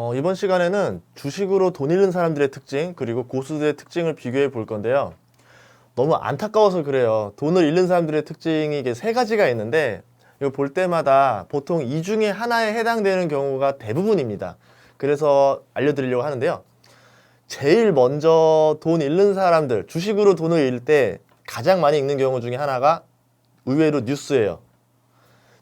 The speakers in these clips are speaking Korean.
어, 이번 시간에는 주식으로 돈 잃는 사람들의 특징 그리고 고수들의 특징을 비교해 볼 건데요. 너무 안타까워서 그래요. 돈을 잃는 사람들의 특징이 이게 세 가지가 있는데 이거 볼 때마다 보통 이 중에 하나에 해당되는 경우가 대부분입니다. 그래서 알려드리려고 하는데요. 제일 먼저 돈 잃는 사람들, 주식으로 돈을 잃을 때 가장 많이 읽는 경우 중에 하나가 의외로 뉴스예요.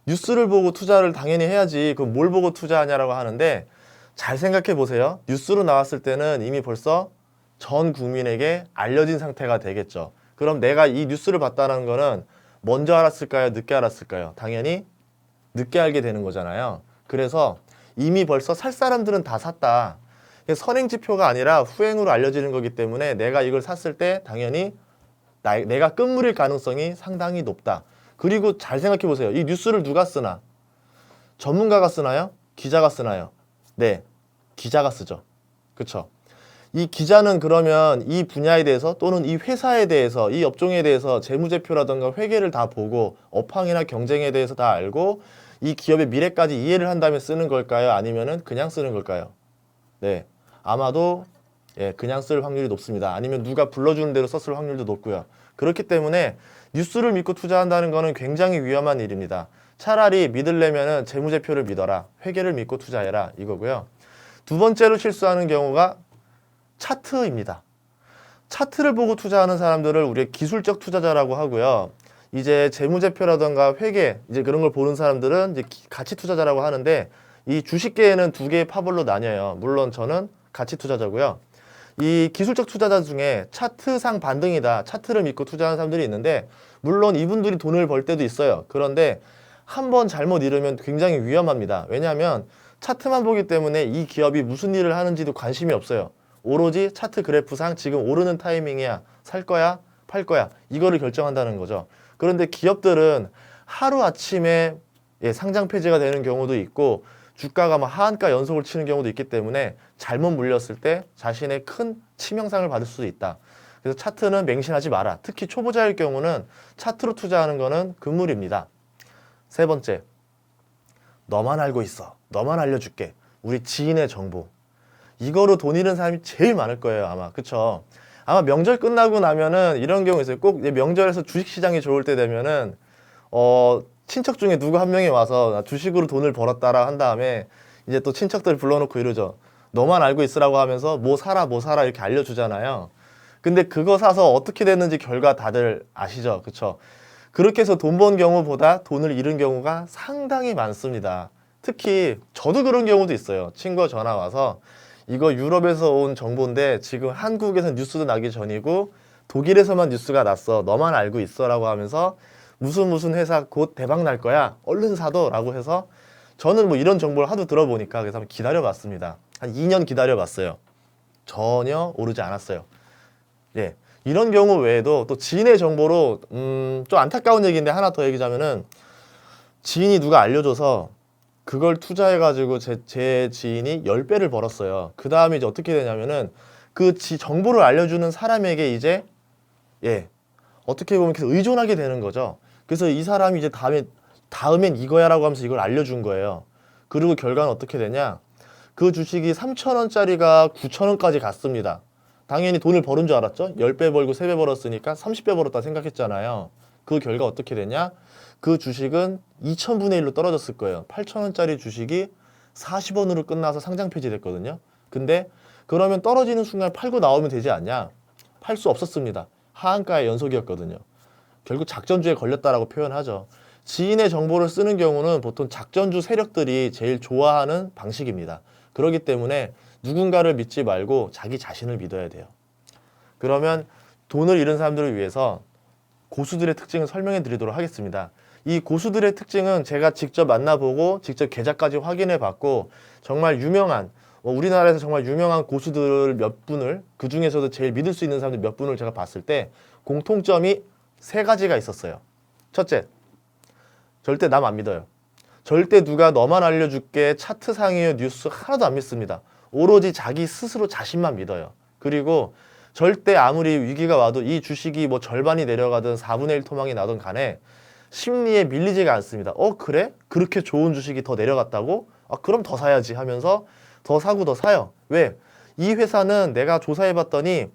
뉴스를 보고 투자를 당연히 해야지. 그럼 뭘 보고 투자하냐라고 하는데 잘 생각해 보세요. 뉴스로 나왔을 때는 이미 벌써 전 국민에게 알려진 상태가 되겠죠. 그럼 내가 이 뉴스를 봤다는 거는 먼저 알았을까요? 늦게 알았을까요? 당연히 늦게 알게 되는 거잖아요. 그래서 이미 벌써 살 사람들은 다 샀다. 선행 지표가 아니라 후행으로 알려지는 거기 때문에 내가 이걸 샀을 때 당연히 나, 내가 끝물일 가능성이 상당히 높다. 그리고 잘 생각해 보세요. 이 뉴스를 누가 쓰나? 전문가가 쓰나요? 기자가 쓰나요? 네, 기자가 쓰죠. 그렇죠? 이 기자는 그러면 이 분야에 대해서 또는 이 회사에 대해서 이 업종에 대해서 재무제표라든가 회계를 다 보고 업황이나 경쟁에 대해서 다 알고 이 기업의 미래까지 이해를 한 다음에 쓰는 걸까요? 아니면은 그냥 쓰는 걸까요? 네, 아마도 예, 그냥 쓸 확률이 높습니다. 아니면 누가 불러주는 대로 썼을 확률도 높고요. 그렇기 때문에 뉴스를 믿고 투자한다는 것은 굉장히 위험한 일입니다. 차라리 믿으려면은 재무제표를 믿어라. 회계를 믿고 투자해라. 이거고요. 두 번째로 실수하는 경우가 차트입니다. 차트를 보고 투자하는 사람들을 우리가 기술적 투자자라고 하고요. 이제 재무제표라던가 회계 이제 그런 걸 보는 사람들은 이제 기- 가치 투자자라고 하는데 이 주식계에는 두 개의 파벌로 나뉘어요. 물론 저는 가치 투자자고요. 이 기술적 투자자 중에 차트상 반등이다. 차트를 믿고 투자하는 사람들이 있는데 물론 이분들이 돈을 벌 때도 있어요. 그런데 한 번 잘못 잃으면 굉장히 위험합니다. 왜냐하면 차트만 보기 때문에 이 기업이 무슨 일을 하는지도 관심이 없어요. 오로지 차트 그래프상 지금 오르는 타이밍이야. 살 거야? 팔 거야? 이거를 결정한다는 거죠. 그런데 기업들은 하루 아침에 예, 상장 폐지가 되는 경우도 있고 주가가 막 하한가 연속을 치는 경우도 있기 때문에 잘못 물렸을 때 자신의 큰 치명상을 받을 수도 있다. 그래서 차트는 맹신하지 마라. 특히 초보자일 경우는 차트로 투자하는 거는 금물입니다. 세 번째, 너만 알고 있어. 너만 알려줄게. 우리 지인의 정보. 이거로 돈 잃은 사람이 제일 많을 거예요, 아마. 그쵸? 아마 명절 끝나고 나면은 이런 경우 있어요. 꼭 명절에서 주식 시장이 좋을 때 되면은, 어, 친척 중에 누구 한 명이 와서 나 주식으로 돈을 벌었다라 한 다음에 이제 또 친척들 불러놓고 이러죠. 너만 알고 있으라고 하면서 뭐 사라, 뭐 사라 이렇게 알려주잖아요. 근데 그거 사서 어떻게 됐는지 결과 다들 아시죠? 그쵸? 그렇게 해서 돈 번 경우보다 돈을 잃은 경우가 상당히 많습니다. 특히 저도 그런 경우도 있어요. 친구가 전화 와서 이거 유럽에서 온 정보인데 지금 한국에서 뉴스도 나기 전이고 독일에서만 뉴스가 났어. 너만 알고 있어라고 하면서 무슨 무슨 회사 곧 대박 날 거야. 얼른 사둬 라고 해서 저는 뭐 이런 정보를 하도 들어보니까 그래서 한번 기다려봤습니다. 한 2년 기다려봤어요. 전혀 오르지 않았어요. 예. 이런 경우 외에도 또 지인의 정보로 음, 좀 안타까운 얘기인데 하나 더 얘기하자면은 지인이 누가 알려줘서 그걸 투자해가지고 제, 제 지인이 10배를 벌었어요. 그 다음에 이제 어떻게 되냐면은 그 지, 정보를 알려주는 사람에게 이제 예 어떻게 보면 계속 의존하게 되는 거죠. 그래서 이 사람이 이제 다음에 다음엔 이거야라고 하면서 이걸 알려준 거예요. 그리고 결과는 어떻게 되냐? 그 주식이 3천 원짜리가 9천 원까지 갔습니다. 당연히 돈을 버는 줄 알았죠. 10배 벌고 3배 벌었으니까 30배 벌었다 생각했잖아요. 그 결과 어떻게 되냐? 그 주식은 2천분의 1로 떨어졌을 거예요. 8천 원짜리 주식이 40원으로 끝나서 상장 폐지됐거든요. 근데 그러면 떨어지는 순간 팔고 나오면 되지 않냐? 팔 수 없었습니다. 하한가의 연속이었거든요. 결국 작전주에 걸렸다라고 표현하죠. 지인의 정보를 쓰는 경우는 보통 작전주 세력들이 제일 좋아하는 방식입니다. 그렇기 때문에 누군가를 믿지 말고 자기 자신을 믿어야 돼요. 그러면 돈을 잃은 사람들을 위해서 고수들의 특징을 설명해 드리도록 하겠습니다. 이 고수들의 특징은 제가 직접 만나보고 직접 계좌까지 확인해 봤고 정말 유명한 뭐 우리나라에서 정말 유명한 고수들 몇 분을 그 중에서도 제일 믿을 수 있는 사람들 몇 분을 제가 봤을 때 공통점이 세 가지가 있었어요. 첫째, 절대 남 안 믿어요. 절대 누가 너만 알려줄게 차트상이에요 뉴스 하나도 안 믿습니다. 오로지 자기 스스로 자신만 믿어요. 그리고 절대 아무리 위기가 와도 이 주식이 뭐 절반이 내려가든 4분의 1 토막이 나든 간에 심리에 밀리지가 않습니다. 어 그래? 그렇게 좋은 주식이 더 내려갔다고? 아 그럼 더 사야지 하면서 더 사고 더 사요. 왜? 이 회사는 내가 조사해 봤더니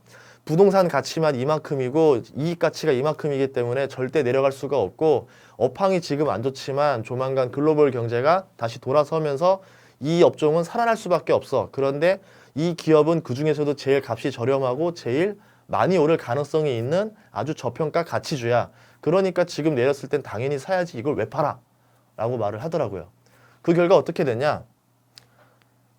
부동산 가치만 이만큼이고 이익 가치가 이만큼이기 때문에 절대 내려갈 수가 없고 업황이 지금 안 좋지만 조만간 글로벌 경제가 다시 돌아서면서 이 업종은 살아날 수밖에 없어. 그런데 이 기업은 그 중에서도 제일 값이 저렴하고 제일 많이 오를 가능성이 있는 아주 저평가 가치주야. 그러니까 지금 내렸을 땐 당연히 사야지 이걸 왜 팔아? 라고 말을 하더라고요. 그 결과 어떻게 됐냐?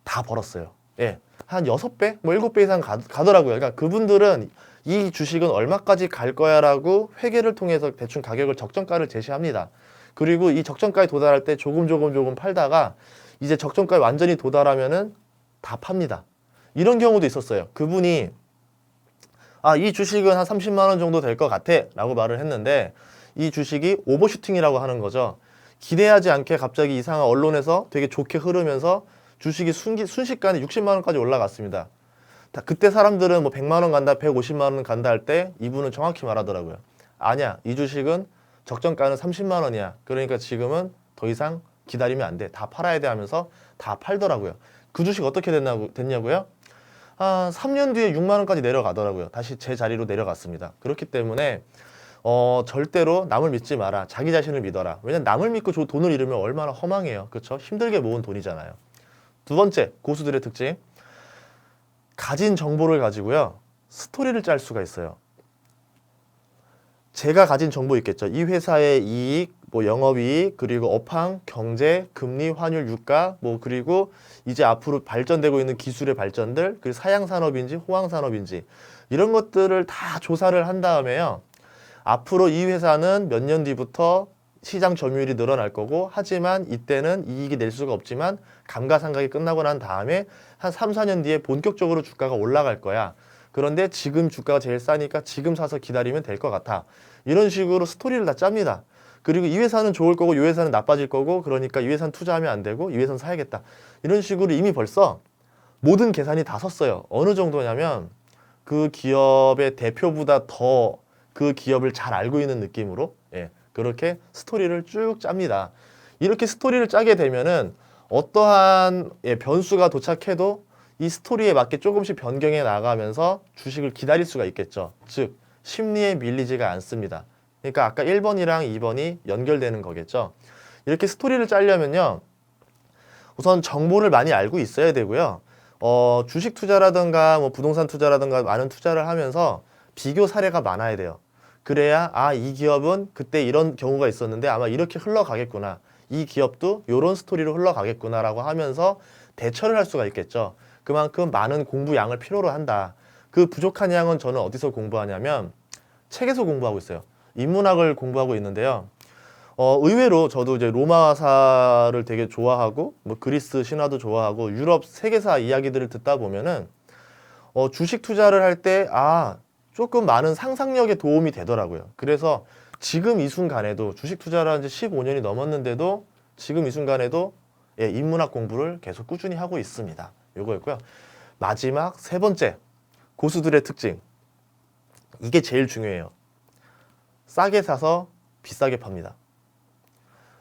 다 벌었어요. 예. 한 여섯 배, 뭐 일곱 배 이상 가, 가더라고요. 그러니까 그분들은 이 주식은 얼마까지 갈 거야라고 회계를 통해서 대충 가격을 적정가를 제시합니다. 그리고 이 적정가에 도달할 때 조금 조금 조금 팔다가 이제 적정가에 완전히 도달하면은 다 팝니다. 이런 경우도 있었어요. 그분이 아, 이 주식은 한 30만 원 정도 될 것 같아 라고 말을 했는데 이 주식이 오버슈팅이라고 하는 거죠. 기대하지 않게 갑자기 이상한 언론에서 되게 좋게 흐르면서 주식이 순기, 순식간에 60만 원까지 올라갔습니다. 다 그때 사람들은 뭐 100만 원 간다, 150만 원 간다 할 때 이분은 정확히 말하더라고요. 아니야, 이 주식은 적정가는 30만 원이야. 그러니까 지금은 더 이상 기다리면 안 돼. 다 팔아야 돼 하면서 다 팔더라고요. 그 주식 어떻게 됐냐고, 됐냐고요? 한 3년 뒤에 6만 원까지 내려가더라고요. 다시 제 자리로 내려갔습니다. 그렇기 때문에 어, 절대로 남을 믿지 마라. 자기 자신을 믿어라. 왜냐면 남을 믿고 저 돈을 잃으면 얼마나 허망해요. 그렇죠? 힘들게 모은 돈이잖아요. 두 번째, 고수들의 특징. 가진 정보를 가지고요. 스토리를 짤 수가 있어요. 제가 가진 정보 있겠죠. 이 회사의 이익, 뭐 영업이익, 그리고 업황, 경제, 금리, 환율, 유가, 뭐 그리고 이제 앞으로 발전되고 있는 기술의 발전들, 그리고 사양 산업인지 호황 산업인지 이런 것들을 다 조사를 한 다음에요. 앞으로 이 회사는 몇 년 뒤부터 시장 점유율이 늘어날 거고 하지만 이때는 이익이 낼 수가 없지만 감가상각이 끝나고 난 다음에 한 3, 4년 뒤에 본격적으로 주가가 올라갈 거야. 그런데 지금 주가가 제일 싸니까 지금 사서 기다리면 될 것 같아. 이런 식으로 스토리를 다 짭니다. 그리고 이 회사는 좋을 거고 이 회사는 나빠질 거고 그러니까 이 회사는 투자하면 안 되고 이 회사는 사야겠다. 이런 식으로 이미 벌써 모든 계산이 다 섰어요. 어느 정도냐면 그 기업의 대표보다 더 그 기업을 잘 알고 있는 느낌으로 예, 그렇게 스토리를 쭉 짭니다. 이렇게 스토리를 짜게 되면은 어떠한 예, 변수가 도착해도 이 스토리에 맞게 조금씩 변경해 나가면서 주식을 기다릴 수가 있겠죠. 즉 심리에 밀리지가 않습니다. 그러니까 아까 1번이랑 2번이 연결되는 거겠죠. 이렇게 스토리를 짜려면요. 우선 정보를 많이 알고 있어야 되고요. 어, 주식 투자라든가 뭐 부동산 투자라든가 많은 투자를 하면서 비교 사례가 많아야 돼요. 그래야 아, 이 기업은 그때 이런 경우가 있었는데 아마 이렇게 흘러가겠구나. 이 기업도 이런 스토리로 흘러가겠구나라고 하면서 대처를 할 수가 있겠죠. 그만큼 많은 공부 양을 필요로 한다. 그 부족한 양은 저는 어디서 공부하냐면 책에서 공부하고 있어요. 인문학을 공부하고 있는데요. 어, 의외로 저도 이제 로마사를 되게 좋아하고 뭐 그리스 신화도 좋아하고 유럽 세계사 이야기들을 듣다 보면은 어, 주식 투자를 할 때 아, 조금 많은 상상력에 도움이 되더라고요. 그래서 지금 이 순간에도 주식 투자를 한 지 15년이 넘었는데도 지금 이 순간에도 예, 인문학 공부를 계속 꾸준히 하고 있습니다. 요거였고요. 마지막 세 번째 고수들의 특징. 이게 제일 중요해요. 싸게 사서 비싸게 팝니다.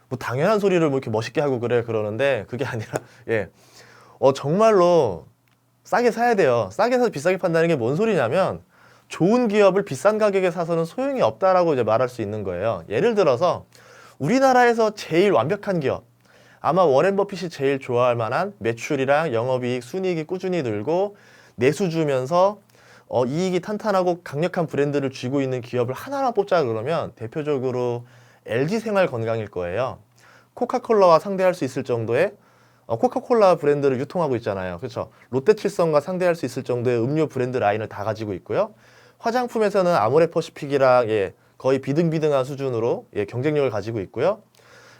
뭐 당연한 소리를 뭐 이렇게 멋있게 하고 그래 그러는데 그게 아니라 예. 어 정말로 싸게 사야 돼요. 싸게 사서 비싸게 판다는 게 뭔 소리냐면 좋은 기업을 비싼 가격에 사서는 소용이 없다라고 이제 말할 수 있는 거예요. 예를 들어서 우리나라에서 제일 완벽한 기업 아마 워렌 버핏이 제일 좋아할 만한 매출이랑 영업이익, 순이익이 꾸준히 늘고 내수 주면서 어, 이익이 탄탄하고 강력한 브랜드를 쥐고 있는 기업을 하나만 뽑자 그러면 대표적으로 LG 생활 건강일 거예요. 코카콜라와 상대할 수 있을 정도의 어, 코카콜라 브랜드를 유통하고 있잖아요. 그렇죠? 롯데칠성과 상대할 수 있을 정도의 음료 브랜드 라인을 다 가지고 있고요. 화장품에서는 아모레퍼시픽이랑 예, 거의 비등비등한 수준으로 예, 경쟁력을 가지고 있고요.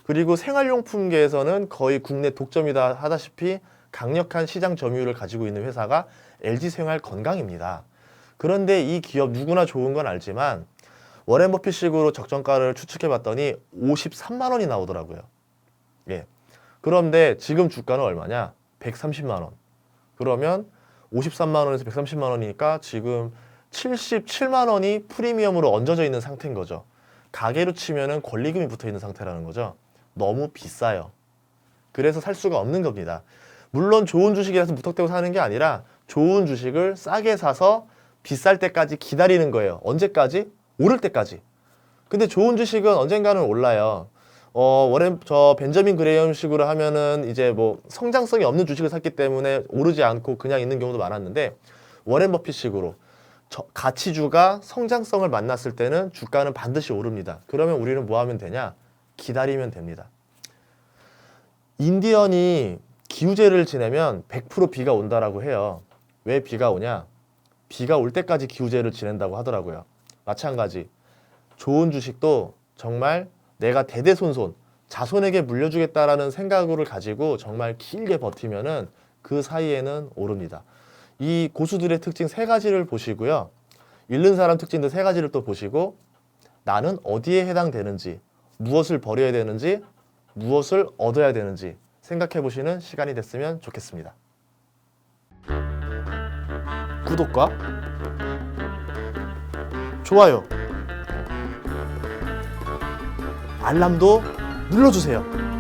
그리고 생활용품계에서는 거의 국내 독점이다 하다시피 강력한 시장 점유율을 가지고 있는 회사가 LG 생활 건강입니다. 그런데 이 기업 누구나 좋은 건 알지만 워렌 버핏식으로 적정가를 추측해 봤더니 53만 원이 나오더라고요. 예. 그런데 지금 주가는 얼마냐? 130만 원. 그러면 53만 원에서 130만 원이니까 지금 77만 원이 프리미엄으로 얹어져 있는 상태인 거죠. 가계로 치면은 권리금이 붙어 있는 상태라는 거죠. 너무 비싸요. 그래서 살 수가 없는 겁니다. 물론 좋은 주식이라서 무턱대고 사는 게 아니라 좋은 주식을 싸게 사서 비쌀 때까지 기다리는 거예요. 언제까지? 오를 때까지. 근데 좋은 주식은 언젠가는 올라요. 어, 워렌 저 벤저민 그레이엄 식으로 하면은 이제 뭐 성장성이 없는 주식을 샀기 때문에 오르지 않고 그냥 있는 경우도 많았는데 워렌 버핏 식으로 저- 가치주가 성장성을 만났을 때는 주가는 반드시 오릅니다. 그러면 우리는 뭐 하면 되냐? 기다리면 됩니다. 인디언이 기우제를 지내면 100% 비가 온다라고 해요. 왜 비가 오냐? 비가 올 때까지 기우제를 지낸다고 하더라고요. 마찬가지. 좋은 주식도 정말 내가 대대손손 자손에게 물려주겠다라는 생각을 가지고 정말 길게 버티면은 그 사이에는 오릅니다. 이 고수들의 특징 세 가지를 보시고요. 잃는 사람 특징도 세 가지를 또 보시고 나는 어디에 해당되는지, 무엇을 버려야 되는지, 무엇을 얻어야 되는지 생각해 보시는 시간이 됐으면 좋겠습니다. 구독과 좋아요, 알람도 눌러주세요.